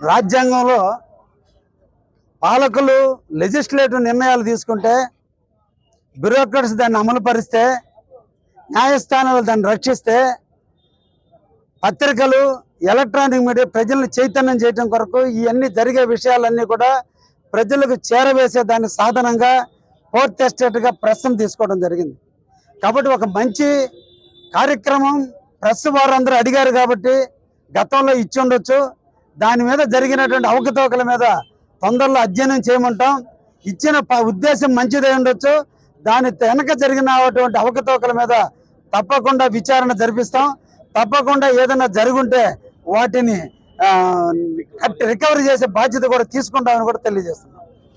రాజ్యాంగంలో పాలకులు లెజిస్లేటివ్ నిర్ణయాలు తీసుకుంటే బ్యూరోక్రట్స్ దాన్ని అమలు పరిస్తే న్యాయస్థానాలు దాన్ని రక్షిస్తే పత్రికలు ఎలక్ట్రానిక్ మీడియా ప్రజలను చైతన్యం చేయడం కొరకు ఇవన్నీ జరిగే విషయాలన్నీ కూడా ప్రజలకు చేరవేసే దాని సాధనంగా ఫోర్త్ ఎస్టేట్గా ప్రశ్న తీసుకోవడం జరిగింది. కాబట్టి ఒక మంచి కార్యక్రమం ప్రెస్ వారందరూ అడిగారు కాబట్టి గతంలో ఇచ్చి ఉండొచ్చు. దాని మీద జరిగినటువంటి అవకతవకల మీద తొందరలో అధ్యయనం చేయమంటాం. ఇచ్చిన ప- ఉద్దేశం మంచిదై ఉండొచ్చు. దాని వెనక జరిగినటువంటి అవకతవకల మీద తప్పకుండా విచారణ జరిపిస్తాం. తప్పకుండా ఏదైనా జరుగుంటే వాటిని రికవరీ చేసే బాధ్యత కూడా తీసుకుంటామని కూడా తెలియజేస్తున్నాం.